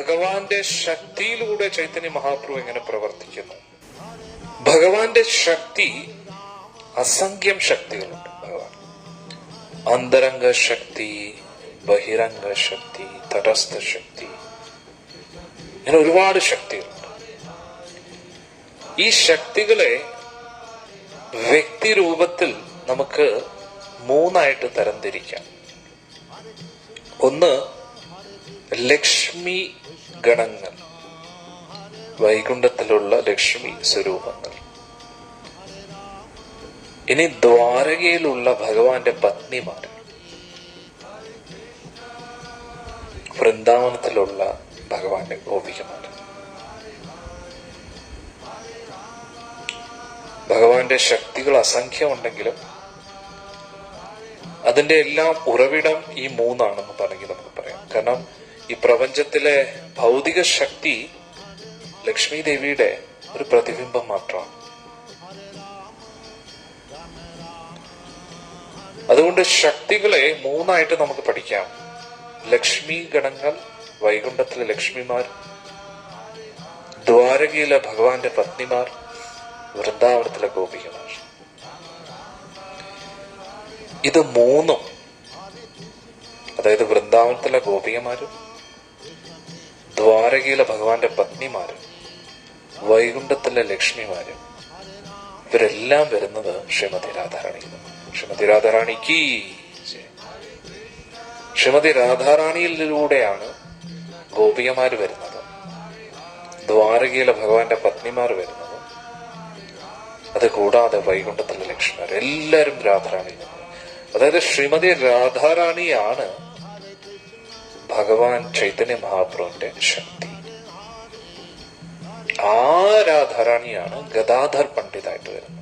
ഭഗവാന്റെ ശക്തിയിലൂടെ ചൈതന്യ മഹാപ്രഭു എങ്ങനെ പ്രവർത്തിക്കുന്നു. ഭഗവാന്റെ ശക്തി അസംഖ്യം ശക്തികളുണ്ട് ഭഗവാൻ. അന്തരംഗ ശക്തി ബഹിരംഗ ശക്തി തടസ്ഥ ശക്തി ഇങ്ങനെ ഒരുപാട് ശക്തികളുണ്ട്. ഈ ശക്തികളെ വ്യക്തി രൂപത്തിൽ നമുക്ക് മൂന്നായിട്ട് തരംതിരിക്കാം. ഒന്ന് ലക്ഷ്മി ഗണങ്ങൾ വൈകുണ്ഠത്തിലുള്ള ലക്ഷ്മി സ്വരൂപങ്ങൾ. ഇനി ദ്വാരകയിലുള്ള ഭഗവാന്റെ പത്നിമാർ. വൃന്ദാവനത്തിലുള്ള ഭഗവാന്റെ ഗോപികമാർ. ഭഗവാന്റെ ശക്തികൾ അസംഖ്യമുണ്ടെങ്കിലും അതിന്റെ എല്ലാം ഉറവിടം ഈ മൂന്നാണെന്ന് പറഞ്ഞെങ്കിൽ നമുക്ക് പറയാം. കാരണം ഈ പ്രപഞ്ചത്തിലെ ഭൗതിക ശക്തി ലക്ഷ്മി ദേവിയുടെ ഒരു പ്രതിബിംബം മാത്രമാണ്. അതുകൊണ്ട് ശക്തികളെ മൂന്നായിട്ട് നമുക്ക് പഠിക്കാം. ലക്ഷ്മി ഗണങ്ങൾ വൈകുണ്ഠത്തിലെ ലക്ഷ്മിമാർ ദ്വാരകയിലെ ഭഗവാന്റെ പത്നിമാർ വൃന്ദാവനത്തിലെ ഗോപികമാർ. ഇത് മൂന്നും അതായത് വൃന്ദാവനത്തിലെ ഗോപികമാരും ദ്വാരകയിലെ ഭഗവാന്റെ പത്നിമാരും വൈകുണ്ഠത്തിലെ ലക്ഷ്മിമാരും ഇവരെല്ലാം വരുന്നത് ശ്രീമതി രാധാറാണി. ശ്രീമതി രാധാറാണിക്ക്. ശ്രീമതി രാധാറാണിയിലൂടെയാണ് ഗോപികമാര് വരുന്നത് ദ്വാരകയിലെ ഭഗവാന്റെ പത്നിമാർ വരുന്നത് അത് കൂടാതെ വൈകുണ്ഠത്തിലെ ലക്ഷ്മിമാർ എല്ലാവരും രാധാറാണിയിൽ അതായത് ശ്രീമതി രാധാറാണിയാണ് ഭഗവാൻ ചൈതന്യ മഹാപ്രഭുവിന്റെ ശക്തി. ആ ഗദാധർ പണ്ഡിതായിട്ട് വരുന്നത്.